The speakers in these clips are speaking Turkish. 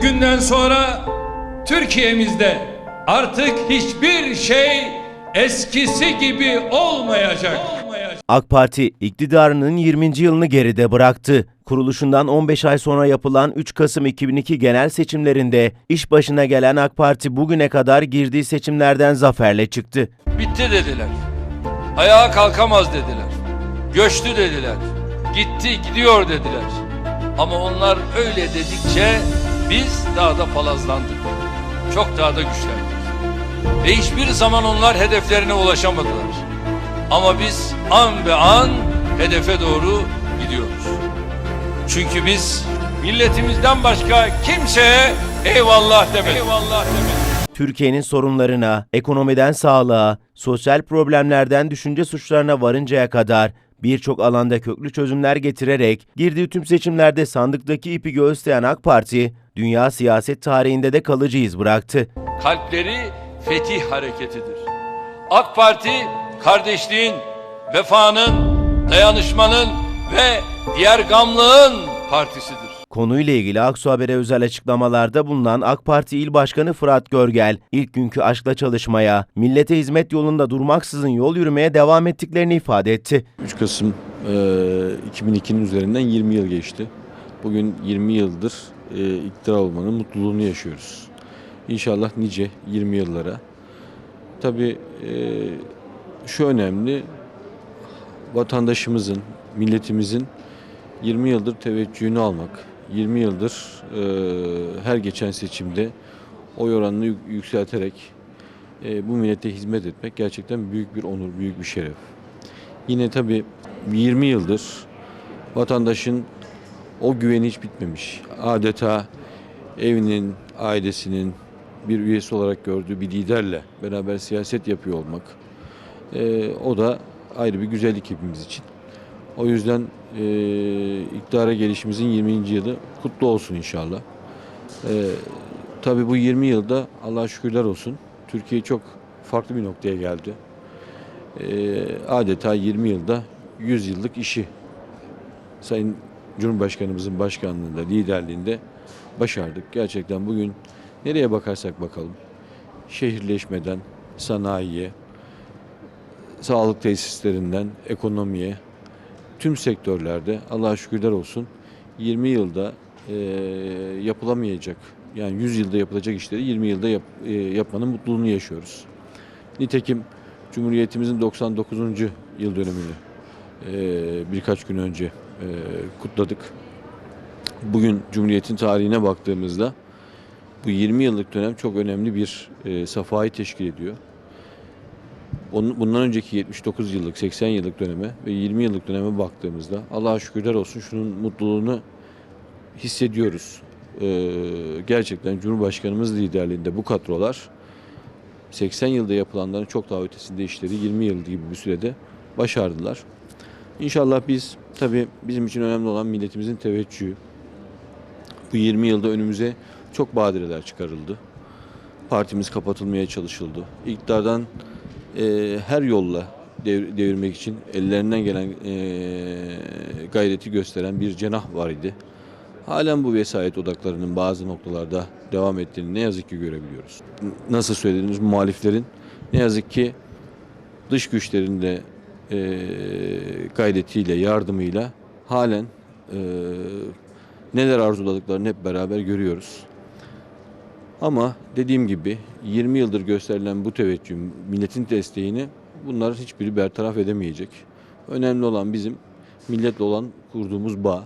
bugünden sonra Türkiye'mizde artık hiçbir şey eskisi gibi olmayacak. AK Parti iktidarının 20. yılını geride bıraktı. Kuruluşundan 15 ay sonra yapılan 3 Kasım 2002 genel seçimlerinde iş başına gelen AK Parti bugüne kadar girdiği seçimlerden zaferle çıktı. Bitti dediler. Ayağa kalkamaz dediler. Göçtü dediler. Gitti gidiyor dediler. Ama onlar öyle dedikçe biz daha da palazlandık. Çok daha da güçlendik. Ve hiçbir zaman onlar hedeflerine ulaşamadılar. Ama biz an be an hedefe doğru gidiyoruz. Çünkü biz milletimizden başka kimseye eyvallah demedik. Eyvallah demedik. Türkiye'nin sorunlarına, ekonomiden sağlığa, sosyal problemlerden düşünce suçlarına varıncaya kadar birçok alanda köklü çözümler getirerek girdiği tüm seçimlerde sandıktaki ipi göğüsleyen AK Parti, dünya siyaset tarihinde de kalıcı iz bıraktı. kalpleri fetih hareketidir. AK Parti kardeşliğin, vefanın, dayanışmanın ve diğer gamlığın partisidir. Konuyla ilgili Aksu Haber'e özel açıklamalarda bulunan AK Parti İl Başkanı Fırat Görgel, ilk günkü aşkla çalışmaya, millete hizmet yolunda durmaksızın yol yürümeye devam ettiklerini ifade etti. 3 Kasım e, 2002'nin üzerinden 20 yıl geçti. Bugün 20 yıldır e, iktidar olmanın mutluluğunu yaşıyoruz. İnşallah nice 20 yıllara. Tabii e, şu önemli, vatandaşımızın, milletimizin 20 yıldır teveccühünü almak, 20 yıldır e, her geçen seçimde oy oranını yük- yükselterek e, bu millete hizmet etmek gerçekten büyük bir onur, büyük bir şeref. Yine tabii 20 yıldır vatandaşın o güveni hiç bitmemiş. Adeta evinin, ailesinin bir üyesi olarak gördüğü bir liderle beraber siyaset yapıyor olmak. e, o da ayrı bir güzellik hepimiz için. O yüzden e, iktidara gelişimizin 20. yılı kutlu olsun inşallah. E, tabii bu 20 yılda Allah'a şükürler olsun. Türkiye çok farklı bir noktaya geldi e, adeta 20 yılda 100 yıllık işi Sayın Cumhurbaşkanımızın başkanlığında, liderliğinde başardık. Gerçekten bugün nereye bakarsak bakalım, şehirleşmeden sanayiye, sağlık tesislerinden ekonomiye, tüm sektörlerde Allah'a şükürler olsun 20 yılda e, yapılamayacak, yani 100 yılda yapılacak işleri 20 yılda yap- e, yapmanın mutluluğunu yaşıyoruz. Nitekim Cumhuriyetimizin 99. yıl dönümünü e, birkaç gün önce e, kutladık. Bugün Cumhuriyet'in tarihine baktığımızda bu 20 yıllık dönem çok önemli bir e, safhayı teşkil ediyor. Onun- Bundan önceki 79 yıllık, 80 yıllık döneme ve 20 yıllık döneme baktığımızda Allah'a şükürler olsun şunun mutluluğunu hissediyoruz. E, gerçekten Cumhurbaşkanımız liderliğinde bu kadrolar 80 yılda yapılanların çok daha ötesinde işleri 20 yıl gibi bir sürede başardılar. İnşallah biz tabii bizim için önemli olan milletimizin teveccühü. Bu 20 yılda önümüze çok badireler çıkarıldı. Partimiz kapatılmaya çalışıldı. İktidardan e, her yolla dev- devirmek için ellerinden gelen e, gayreti gösteren bir cenah var idi. Halen bu vesayet odaklarının bazı noktalarda devam ettiğini ne yazık ki görebiliyoruz. Nasıl söylediğimiz muhaliflerin ne yazık ki dış güçlerin de e, gayretiyle, yardımıyla halen e, neler arzuladıklarını hep beraber görüyoruz. Ama dediğim gibi 20 yıldır gösterilen bu teveccüh, milletin desteğini bunlar hiçbiri bertaraf edemeyecek. Önemli olan bizim milletle olan kurduğumuz bağ.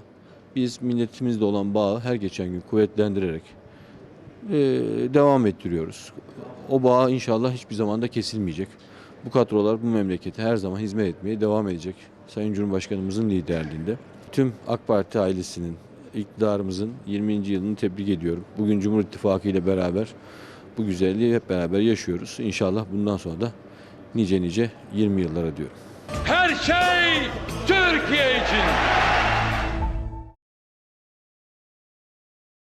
Biz milletimizle olan bağı her geçen gün kuvvetlendirerek e, devam ettiriyoruz. O bağ inşallah hiçbir zaman da kesilmeyecek. Bu kadrolar bu memlekete her zaman hizmet etmeye devam edecek. Sayın Cumhurbaşkanımızın liderliğinde. Tüm AK Parti ailesinin, iktidarımızın 20. yılını tebrik ediyorum. Bugün Cumhur İttifakı ile beraber bu güzelliği hep beraber yaşıyoruz. İnşallah bundan sonra da nice nice 20 yıllara diyorum. Her şey Türkiye için.